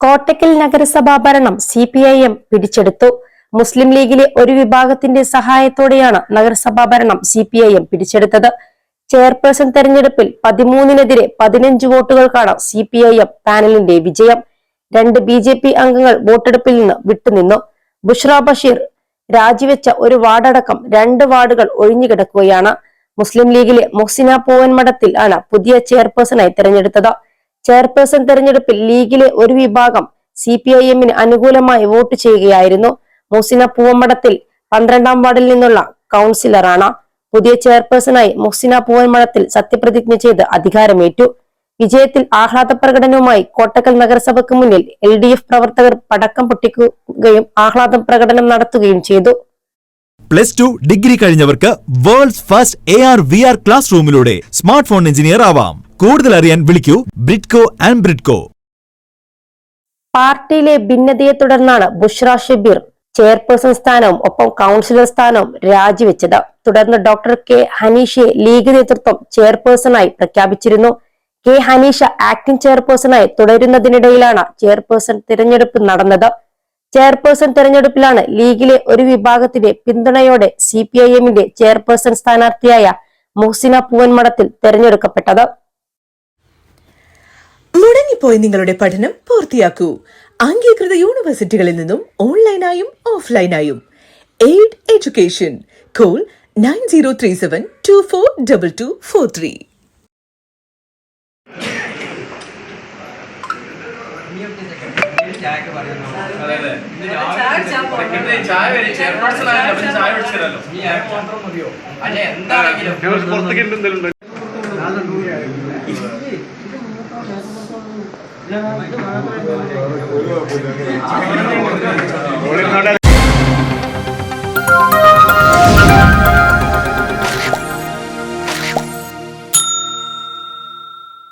കോട്ടക്കൽ നഗരസഭാ ഭരണം C P I M പിടിച്ചെടുത്തു. മുസ്ലിം ലീഗിലെ ഒരു വിഭാഗത്തിന്റെ സഹായത്തോടെയാണ് നഗരസഭാ ഭരണം സി പി ഐ എം പിടിച്ചെടുത്തത്. ചെയർപേഴ്സൺ തെരഞ്ഞെടുപ്പിൽ പതിമൂന്നിനെതിരെ പതിനഞ്ച് വോട്ടുകൾക്കാണ് സി പി ഐ എം പാനലിന്റെ വിജയം. രണ്ട് ബി ജെ പി അംഗങ്ങൾ വോട്ടെടുപ്പിൽ നിന്ന് വിട്ടുനിന്നു. ബുഷ്ര ബഷീർ രാജിവെച്ച ഒരു വാർഡടക്കം രണ്ട് വാർഡുകൾ ഒഴിഞ്ഞുകിടക്കുകയാണ് മുസ്ലിം ലീഗിലെ മൊഹ്സിന പൂവൻമഠത്തിൽ ആണ് പുതിയ ചെയർപേഴ്സണായി തെരഞ്ഞെടുത്തത്. ചെയർപേഴ്സൺ തെരഞ്ഞെടുപ്പിൽ ലീഗിലെ ഒരു വിഭാഗം സി പി ഐ എമ്മിന് അനുകൂലമായി വോട്ട് ചെയ്യുകയായിരുന്നു. മുസിന പൂവമ്മടത്തിൽ പന്ത്രണ്ടാം വാർഡിൽ നിന്നുള്ള കൗൺസിലറാണ്. പുതിയ ചെയർപേഴ്സണായി മുഹ്സിന പൂവൻമഠത്തിൽ സത്യപ്രതിജ്ഞ ചെയ്ത് അധികാരമേറ്റു. വിജയത്തിൽ ആഹ്ലാദ പ്രകടനവുമായി കോട്ടക്കൽ നഗരസഭയ്ക്ക് മുന്നിൽ എൽ ഡി എഫ് പ്രവർത്തകർ പടക്കം പൊട്ടിക്കുകയും ആഹ്ലാദ പ്രകടനം നടത്തുകയും ചെയ്തു. Plus two degree കഴിഞ്ഞവർക്ക് world's first A R V R class റൂമിലൂടെ smart phone engineer ആവാം. കൂടുതൽ അറിയാൻ വിളിക്കൂ ബ്രിഡ്കോ ആൻഡ് ബ്രിഡ്കോ. പാർട്ടിയിലെ ഭിന്നതയെ തുടർന്നാണ് ബുഷ്ര ഷബീർ ചെയർപേഴ്സൺ സ്ഥാനവും ഒപ്പം കൗൺസിലർ സ്ഥാനവും രാജിവെച്ചത്. തുടർന്ന് ഡോക്ടർ കെ ഹനീഷയെ ലീഗ് നേതൃത്വം ചെയർപേഴ്സണായി പ്രഖ്യാപിച്ചിരുന്നു. കെ ഹനീഷ ആക്ടിംഗ് ചെയർപേഴ്സണായി തുടരുന്നതിനിടയിലാണ് ചെയർപേഴ്സൺ തിരഞ്ഞെടുപ്പ് നടന്നത്. ചെയർപേഴ്സൺ തിരഞ്ഞെടുപ്പിലാണ് ലീഗിലെ ഒരു വിഭാഗത്തിന്റെ പിന്തുണയോടെ സി പി ഐ എമ്മിന്റെ ചെയർപേഴ്സൺ സ്ഥാനാർത്ഥിയായ മുഹ്സിന പൂവൻമടത്തിൽ തെരഞ്ഞെടുക്കപ്പെട്ടത്. മുടങ്ങിപ്പോയ നിങ്ങളുടെ പഠനം പൂർത്തിയാക്കൂ. അംഗീകൃത യൂണിവേഴ്സിറ്റികളിൽ നിന്നും ഓൺലൈനായും ഓഫ്ലൈനായും. Aid education. Call nine zero three seven two four double two four three. എന്താണെങ്കിലും 俺のだれ?